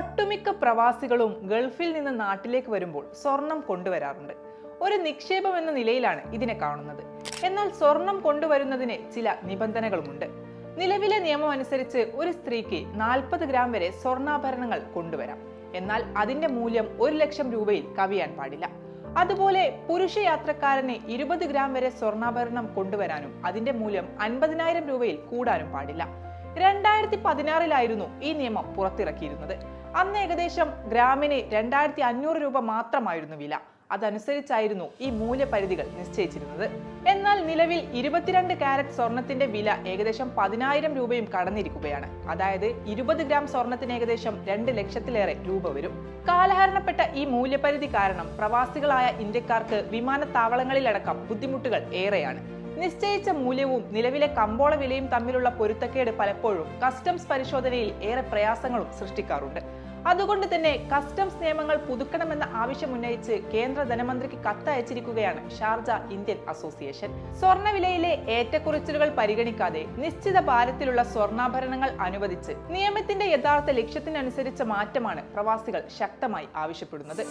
ഒട്ടുമിക്ക പ്രവാസികളും ഗൾഫിൽ നിന്ന് നാട്ടിലേക്ക് വരുമ്പോൾ സ്വർണം കൊണ്ടുവരാറുണ്ട്. ഒരു നിക്ഷേപം എന്ന നിലയിലാണ് ഇതിനെ കാണുന്നത്. എന്നാൽ സ്വർണം കൊണ്ടുവരുന്നതിന് ചില നിബന്ധനകളുമുണ്ട്. നിലവിലെ നിയമം അനുസരിച്ച് ഒരു സ്ത്രീക്ക് നാൽപ്പത് ഗ്രാം വരെ സ്വർണാഭരണങ്ങൾ കൊണ്ടുവരാം. എന്നാൽ അതിന്റെ മൂല്യം ഒരു ലക്ഷം രൂപയിൽ കവിയാൻ പാടില്ല. അതുപോലെ പുരുഷ യാത്രക്കാരന് ഇരുപത് ഗ്രാം വരെ സ്വർണാഭരണം കൊണ്ടുവരാനും അതിന്റെ മൂല്യം അൻപതിനായിരം രൂപയിൽ കൂടാനും പാടില്ല. രണ്ടായിരത്തി പതിനാറിലായിരുന്നു ഈ നിയമം പുറത്തിറക്കിയിരുന്നത്. അന്ന് ഏകദേശം ഗ്രാമിന് രണ്ടായിരത്തി അഞ്ഞൂറ് രൂപ മാത്രമായിരുന്നു വില. അതനുസരിച്ചായിരുന്നു ഈ മൂല്യപരിധികൾ നിശ്ചയിച്ചിരുന്നത്. എന്നാൽ നിലവിൽ ഇരുപത്തിരണ്ട് കാരറ്റ് സ്വർണത്തിന്റെ വില ഏകദേശം പതിനായിരം രൂപയും കടന്നിരിക്കുകയാണ്. അതായത് ഇരുപത് ഗ്രാം സ്വർണത്തിന് ഏകദേശം രണ്ട് ലക്ഷത്തിലേറെ രൂപ വരും. കാലഹരണപ്പെട്ട ഈ മൂല്യപരിധി കാരണം പ്രവാസികളായ ഇന്ത്യക്കാർക്ക് വിമാനത്താവളങ്ങളിലടക്കം ബുദ്ധിമുട്ടുകൾ ഏറെയാണ്. നിശ്ചയിച്ച മൂല്യവും നിലവിലെ കമ്പോള വിലയും തമ്മിലുള്ള പൊരുത്തക്കേട് പലപ്പോഴും കസ്റ്റംസ് പരിശോധനയിൽ ഏറെ പ്രയാസങ്ങളും സൃഷ്ടിക്കാറുണ്ട്. അതുകൊണ്ട് തന്നെ കസ്റ്റംസ് നിയമങ്ങൾ പുതുക്കണമെന്ന ആവശ്യം ഉന്നയിച്ച് കേന്ദ്ര ധനമന്ത്രിക്ക് കത്തയച്ചിരിക്കുകയാണ് ഷാർജ ഇന്ത്യൻ അസോസിയേഷൻ. സ്വർണവിലയിലെ ഏറ്റക്കുറച്ചിലുകൾ പരിഗണിക്കാതെ നിശ്ചിത ഭാരത്തിലുള്ള സ്വർണാഭരണങ്ങൾ അനുവദിച്ച് നിയമത്തിന്റെ യഥാർത്ഥ ലക്ഷ്യത്തിനനുസരിച്ച മാറ്റമാണ് പ്രവാസികൾ ശക്തമായി ആവശ്യപ്പെടുന്നത്.